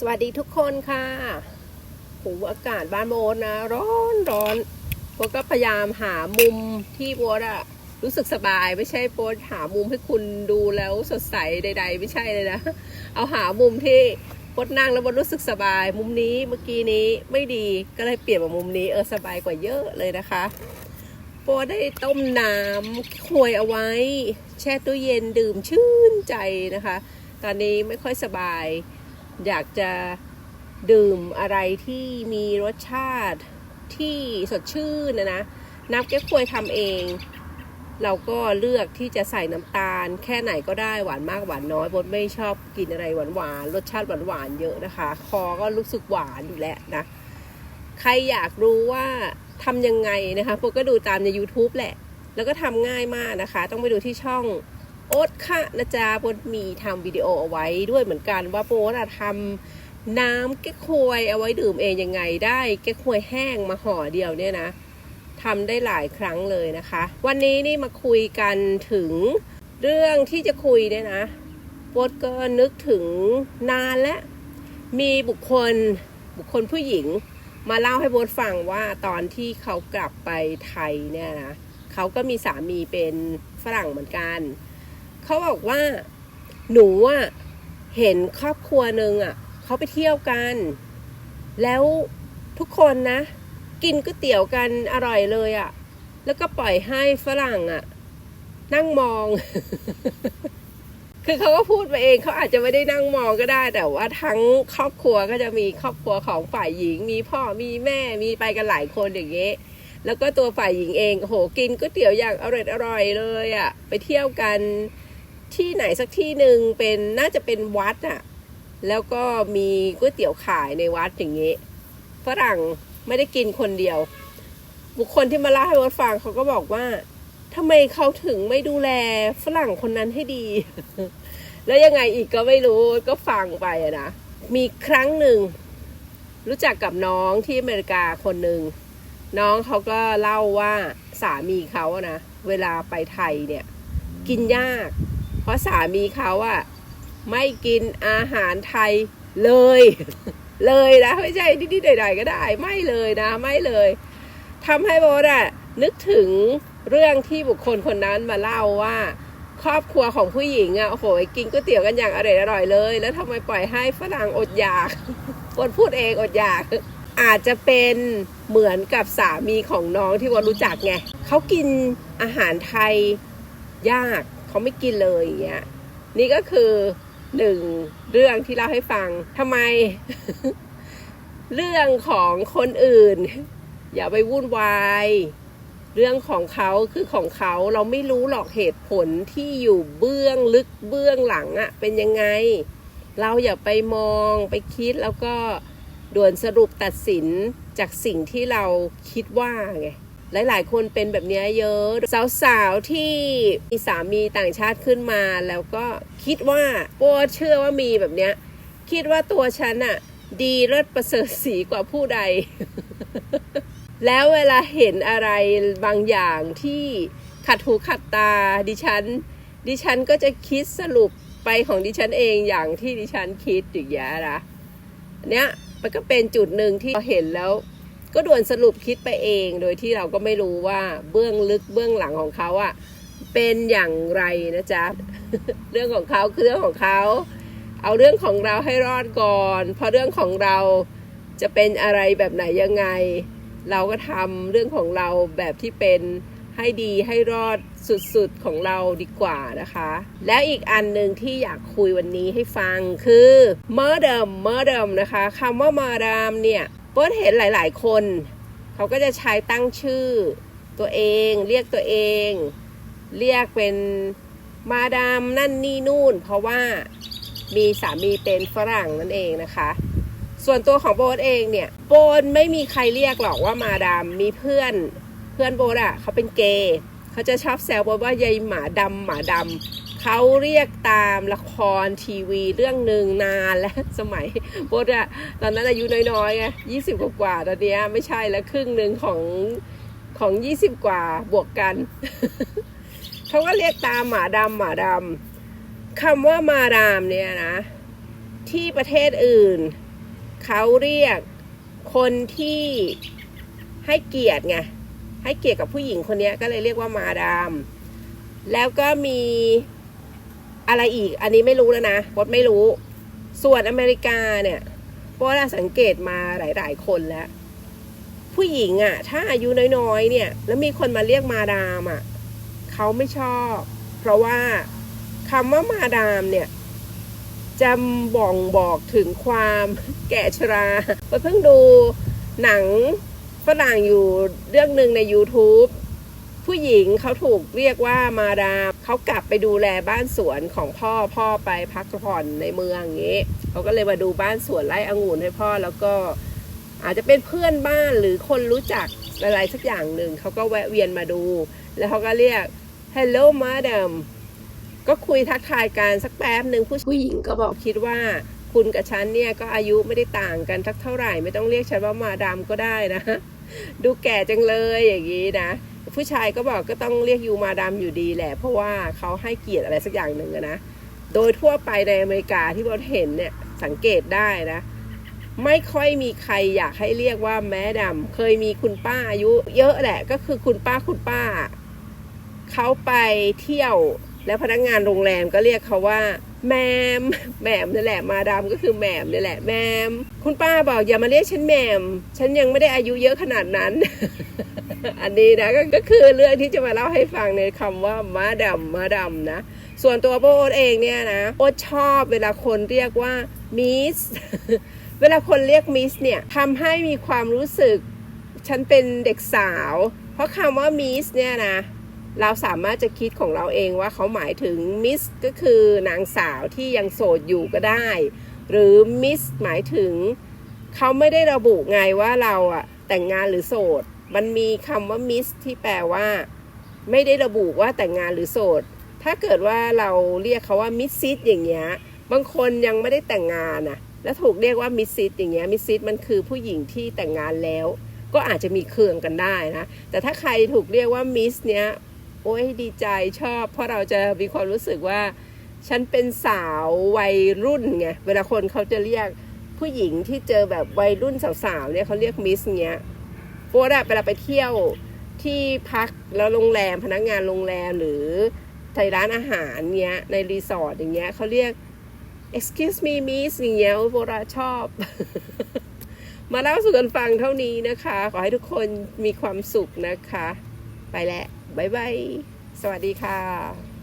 สวัสดีทุกคนค่ะหูอากาศบ้านโบทนะ ร้อนร้อนโบก็พยายามหามุมที่โบอะรู้สึกสบายไม่ใช่โบหามุมให้คุณดูแล้วสดใสใด ๆ ไม่ใช่เลยนะ เอาหามุมที่โบนั่งแล้วโบรู้สึกสบาย มุมนี้เมื่อกี้นี้ไม่ดีก็เลยเปลี่ยนมามุมนี้เออสบายกว่าเยอะเลยนะคะโบได้ต้มน้ำควยเอาไว้ แช่ตู้เย็นดื่มชื่นใจนะคะ ตอนนี้ไม่ค่อยสบาย อยากจะดื่มอะไรที่มีรสชาติที่สดชื่นนะนะน้ำแก้วควยทำเอง เราก็เลือกที่จะใส่น้ำตาล แค่ไหนก็ได้หวานมากหวานน้อยบดไม่ชอบกินอะไรหวานหวานๆรสชาติหวานหวานๆเยอะนะคะ คอก็รู้สึกหวานอยู่แล้วนะ ใครอยากรู้ว่าทำยังไงนะคะพวกก็ดูตามใน YouTube แหละ แล้วก็ทำง่ายมากนะคะ ต้องไปดูที่ช่อง โอ๊ตค่ะนะจ๊ะโบทมีทำวิดีโอเอาไว้ด้วยเหมือนกันว่าโบทอะทำน้ำเก๊กฮวยเอาไว้ดื่มเองยังไงได้เก๊กฮวยแห้งมาห่อเดียวเนี่ยนะทำได้หลายครั้งเลยนะคะ วันนี้นี่มาคุยกันถึงเรื่องที่จะคุยเนี่ยนะโบทก็นึกถึงนานแล้วมีบุคคลบุคคลผู้หญิง มาเล่าให้โบทฟังว่าตอนที่เขากลับไปไทยเนี่ยนะเขาก็มีสามีเป็นฝรั่งเหมือนกัน เขาบอกว่าหนูอะเห็นครอบครัวหนึ่งอะเขาไปเที่ยวกัน แล้วทุกคนนะ กินก๋วยเตี๋ยวกันอร่อยเลยอะแล้วก็ปล่อยให้ฝรั่งอะนั่งมอง คือเขาก็พูดมาเองเขาอาจจะไม่ได้นั่งมองก็ได้ แต่ว่าทั้งครอบครัวก็จะมีครอบครัวของฝ่ายหญิง มีพ่อมีแม่มีไปกันหลายคนอย่างเงี้ยแล้วก็ตัวฝ่ายหญิงเองโหกินก๋วยเตี๋ยวอย่างอร่อยอร่อยเลยอะ่ะ ไปเที่ยวกัน ที่ไหนสักที่หนึ่งเป็นน่าจะเป็นวัดอะ่ะแล้วก็มีก๋วยเตี๋ยวขายในวัดอย่างเงี้ฝรั่งไม่ได้กินคนเดียว บุคคลที่มาเล่าให้วัดฟังเขาก็บอกว่าทำไมเขาถึงไม่ดูแลฝรั่งคนนั้นให้ดี แล้วยังไงอีกก็ไม่รู้ก็ฟังไปอะนะ มีครั้งหนึ่ง รู้จักกับน้องที่อเมริกาคนหนึ่ง น้องเขาก็เล่าว่าสามีเขาอะนะ เวลาไปไทยเนี่ย กินยาก ราะสามีเขาอะไม่กินอาหารไทยเลย เลยนะไม่ใช่นิดๆหน่อยๆก็ได้ ไม่เลยนะ ไม่เลยทำให้โบทอะนึกถึงเรื่องที่บุคคลคนนั้นมาเล่าว่า ครอบครัวของผู้หญิงอะโอ้โหกินก๋วยเตี๋ยวกันอย่างอร่อยอร่อยๆเลย แล้วทำไมปล่อยให้ฝรั่งอดอยากคนพูดเองอดอยากอาจจะเป็นเหมือนกับสามีของน้องที่วารู้จักไงเขากินอาหารไทยยาก เขาไม่กินเลยอย่างเงี้ยนี่ก็คือหนึ่งเรื่องที่เล่าให้ฟังทำไม เรื่องของคนอื่น อย่าไปวุ่นวายเรื่องของเขาคือของเขาเราไม่รู้หรอกเหตุผลที่อยู่เบื้องลึกเบื้องหลังอะเป็นยังไง เราอย่าไปมองไปคิดแล้วก็ด่วนสรุปตัดสินจากสิ่งที่เราคิดว่าไง หลาย ๆ คนเป็นแบบนี้เยอะสาวๆที่มีสามีต่างชาติขึ้นมา แล้วก็คิดว่าโป้เชื่อว่ามีแบบเนี้ยคิดว่าตัวฉันอะดีเลิศประเสริฐสีกว่าผู้ใด แล้วเวลาเห็นอะไรบางอย่างที่ขัดหูขัดตาดิฉัน ดิฉันก็จะคิดสรุปไปของดิฉันเองอย่างที่ดิฉันคิดอย่างเงี้นะเนี้ยมันก็เป็นจุดหนึ่งที่เราเห็นแล้ว ก็ด่วนสรุปคิดไปเอง โดยที่เราก็ไม่รู้ว่าเบื้องลึกเบื้องหลังของเขาอะเป็นอย่างไรนะจ๊ะ เรื่องของเขาคือเรื่องของเขา เอาเรื่องของเราให้รอดก่อน เพราะเรื่องของเราจะเป็นอะไรแบบไหนยังไง เราก็ทำเรื่องของเราแบบที่เป็นให้ดีให้รอดสุดๆของเราดีกว่านะคะ แล้วอีกอันหนึ่งที่อยากคุยวันนี้ให้ฟังคือเมอร์เดิมเมอร์เดิมนะคะคำว่ามาดามเนี่ย เปิ้ลเห็นหลาย ๆ คน เขาก็จะใช้ตั้งชื่อตัวเอง เรียกตัวเอง เรียกเป็นมาดามนั่นนี่นู่น เพราะว่ามีสามีเป็นฝรั่งนั่นเองนะคะ ส่วนตัวของโบทเองเนี่ย โบทไม่มีใครเรียกหรอกว่ามาดามมีเพื่อนเพื่อนโบทอะเขาเป็นเกย์เขาจะชอบแซวโบทว่ายายหมาดำหมาดำ เขาเรียกตามละครทีวีเรื่องหนึ่งนานแล้วสมัยโบทอะตอนนั้นอายุน้อยๆไงยี่สิบกว่าตอนนี้ไม่ใช่แล้วครึ่งหนึ่งของของยี่สิบกว่าบวกกัน เขาก็เรียกตามหมาดำหมาดำคำว่ามาดามเนี่ยนะ ที่ประเทศอื่น เขาเรียกคนที่ให้เกียรติไงให้เกียรติกับผู้หญิงคนนี้ก็เลยเรียกว่ามาดามแล้วก็มี อะไรอีก อันนี้ไม่รู้แล้วนะพดไม่รู้ ส่วนอเมริกาเนี่ยเพราะว่าสังเกตมาหลาย ๆ คนแล้ว ผู้หญิงอะ่ะ ถ้าอายุน้อยๆเนี่ย แล้วมีคนมาเรียกมาดามอะ่ะเขาไม่ชอบ เพราะว่าคำว่ามาดามเนี่ยจะบ่องบอกถึงความแก่ชราเพิ่งดูหนังฝรั่งอยู่เรื่องหนึ่งใน YouTube ผู้หญิงเขาถูกเรียกว่ามาดามเขากลับไปดูแลบ้านสวนของพ่อพ่อไปพักผ่อนในเมืองอย่างนี้เขาก็เลยมาดูบ้านสวนไร่องุ่นให้พ่อแล้วก็อาจจะเป็นเพื่อนบ้านหรือคนรู้จักอะไรสักอย่างหนึ่งเขาก็แวะเวียนมาดู แล้วเขาก็เรียก hello madam ก็คุยทักทายกันสักแป๊บหนึ่งผู้ผู้หญิงก็บอกคิดว่าคุณกับฉันเนี่ยก็อายุไม่ได้ต่างกันสักเท่าไหร่ ไม่ต้องเรียกฉันว่ามาดามก็ได้นะ ดูแก่จังเลยอย่างนี้นะ ผู้ชายก็บอกก็ต้องเรียกยูมาดามอยู่ดีแหละ เพราะว่าเขาให้เกียรติอะไรสักอย่างหนึ่งนะ โดยทั่วไปในอเมริกาที่เราเห็นเนี่ยสังเกตได้นะ ไม่ค่อยมีใครอยากให้เรียกว่าแม่ดำเคยมีคุณป้าอายุ เยอะแหละก็คือคุณป้าคุณป้า เขาไปเที่ยว แล้วพนักงานโรงแรมก็เรียกเขาว่า แมมแหมมนี่แหละมาดามก็คือแมมนี่แหละแมมคุณป้าบอกอย่ามาเรียกฉันแมมฉันยังไม่ได้อายุเยอะขนาดนั้น อันนี้นะก็ก็คือเรื่องที่จะมาเล่าให้ฟังในคำว่ามาดำม้าดำนะ ส่วนตัวโบโอ๊เองเนี่ยนะโอ๊ชอบเวลาคนเรียกว่ามิสเวลาคนเรียกมิสเนี่ยทำให้มีความรู้สึก ฉันเป็นเด็กสาว เพราะคำว่ามิสเนี่ยนะ เราสามารถจะคิดของเราเองว่าเขาหมายถึงมิสก็คือนางสาวที่ยังโสดอยู่ก็ได้ หรือมิสหมายถึงเขาไม่ได้ระบุไงว่าเราอะแต่งงานหรือโสด มันมีคำว่ามิสที่แปลว่า ไม่ได้ระบุว่าแต่งงานหรือโสด ถ้าเกิดว่าเราเรียกเขาว่ามิสซิสอย่างเงี้ย บางคนยังไม่ได้แต่งงานนะแล้วถูกเรียกว่ามิสซิสอย่างเงี้ย มิสซิสมันคือผู้หญิงที่แต่งงานแล้ว ก็อาจจะมีเคืองกันได้นะ แต่ถ้าใครถูกเรียกว่ามิสเนี้ย อ้ยดีใจชอบ เพราะเราจะมีความรู้สึกว่า ฉันเป็นสาววัยรุ่นไงเวลาคนเขาจะเรียกผู้หญิงที่เจอแบบวัยรุ่นสาวๆเนี่ยเขาเรียกมิสเงี้ยโฟร์อะเวลาไปเที่ยวที่พักแล้วโรงแรมพนักงานโรงแรมหรือไทยร้านอาหารเงี้ยในรีสอร์ทอย่างเงี้ยเขาเรียก excuse me miss อย่างเงี้ยโฟร์ชอบ มาเล่าสู่กันฟังเท่านี้นะคะ ขอให้ทุกคนมีความสุขนะคะ ไปแล้ว บ๊ายบาย สวัสดีค่ะ